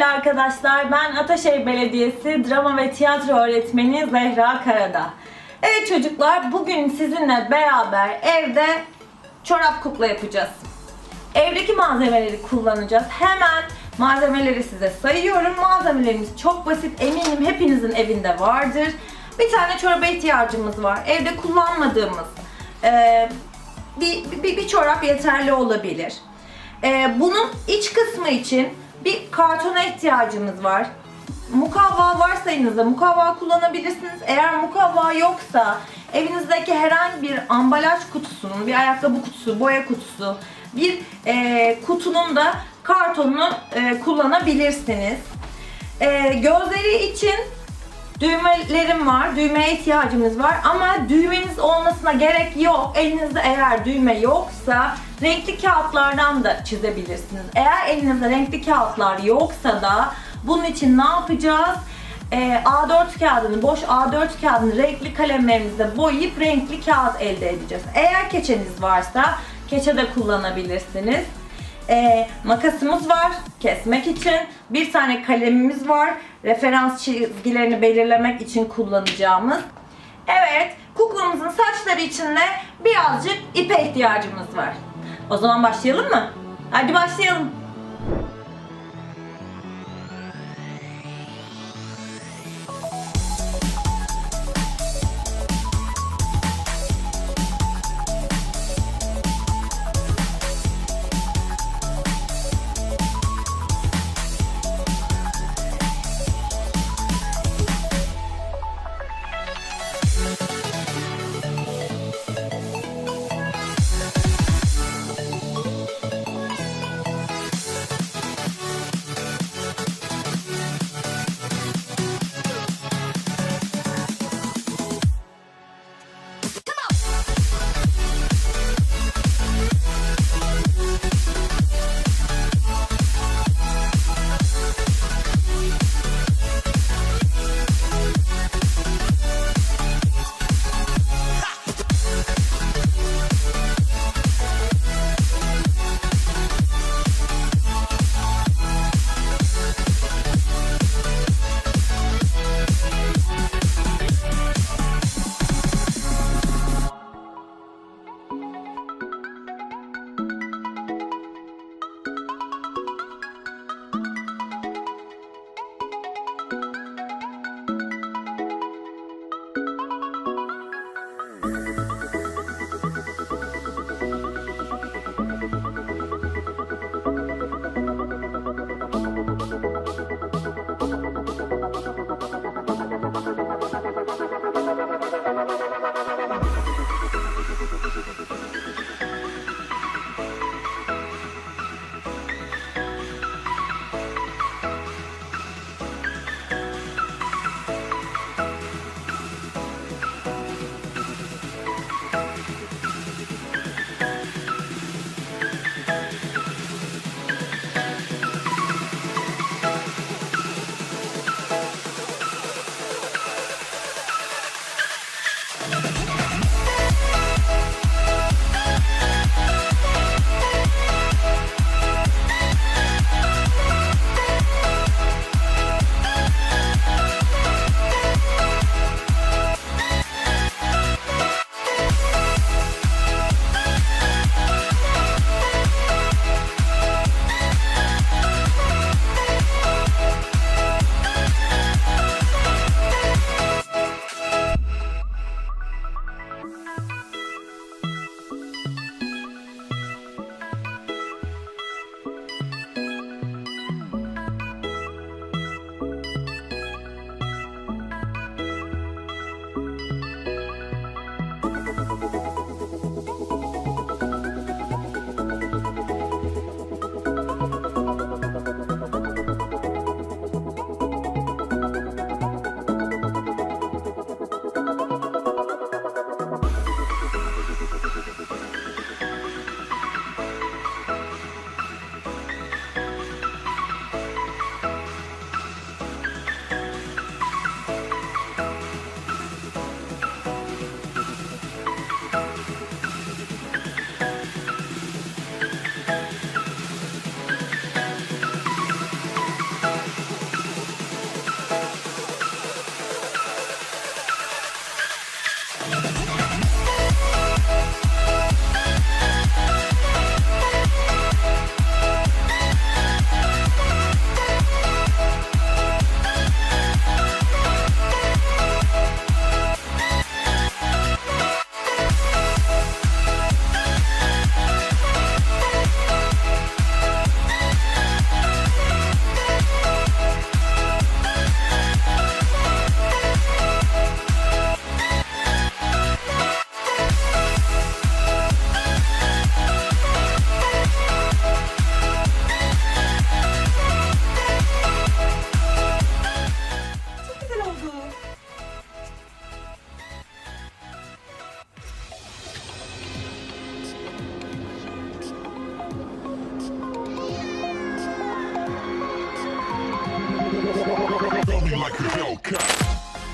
sevgili arkadaşlar. Ben Ataşehir Belediyesi drama ve tiyatro öğretmeni Zehra Karada. Evet çocuklar, bugün sizinle beraber evde çorap kukla yapacağız. Evdeki malzemeleri kullanacağız. Hemen malzemeleri size sayıyorum. Malzemelerimiz çok basit. Eminim hepinizin evinde vardır. Bir tane çoraba ihtiyacımız var. Evde kullanmadığımız eee, bir, bir, bir çorap yeterli olabilir. Ee, bunun iç kısmı için bir kartona ihtiyacımız var. Mukavva varsa elinizde mukavva kullanabilirsiniz. Eğer mukavva yoksa evinizdeki herhangi bir ambalaj kutusunun, bir ayakkabı kutusu, boya kutusu, bir e, kutunun da kartonunu e, kullanabilirsiniz. E, gözleri için Düğmelerim var. Düğmeye ihtiyacımız var ama düğmeniz olmasına gerek yok. Elinizde eğer düğme yoksa renkli kağıtlardan da çizebilirsiniz. Eğer elinizde renkli kağıtlar yoksa da bunun için ne yapacağız? Ee, A4 kağıdını, boş A4 kağıdını renkli kalemlerimizle boyayıp renkli kağıt elde edeceğiz. Eğer keçeniz varsa keçe de kullanabilirsiniz. Ee, makasımız var kesmek için. Bir tane kalemimiz var. Referans çizgilerini belirlemek için kullanacağımız. Evet, kuklamızın saçları için de birazcık ipe ihtiyacımız var. O zaman başlayalım mı? Hadi başlayalım.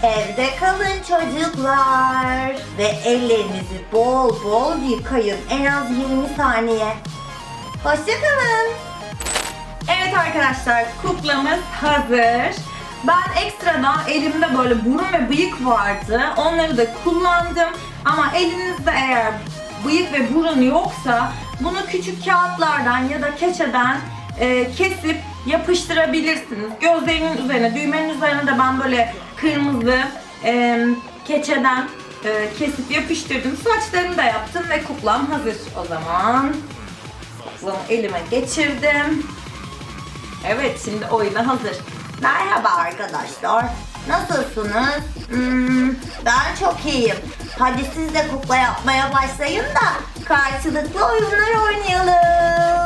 Evde kalın çocuklar ve ellerinizi bol bol yıkayın en az 20 saniye. Hoşçakalın. Evet arkadaşlar kuklamız hazır. Ben ekstradan elimde böyle burun ve bıyık vardı. Onları da kullandım. Ama elinizde eğer bıyık ve burun yoksa bunu küçük kağıtlardan ya da keçeden e, kesip yapıştırabilirsiniz. Gözlerinin üzerine, düğmenin üzerine de ben böyle kırmızı e, keçeden e, kesip yapıştırdım. Saçlarını da yaptım ve kuklam hazır. O zaman kuklamı elime geçirdim. Evet şimdi oyuna hazır. Merhaba arkadaşlar. Nasılsınız? Hmm, ben çok iyiyim. Hadi siz de kukla yapmaya başlayın da karşılıklı oyunlar oynayalım.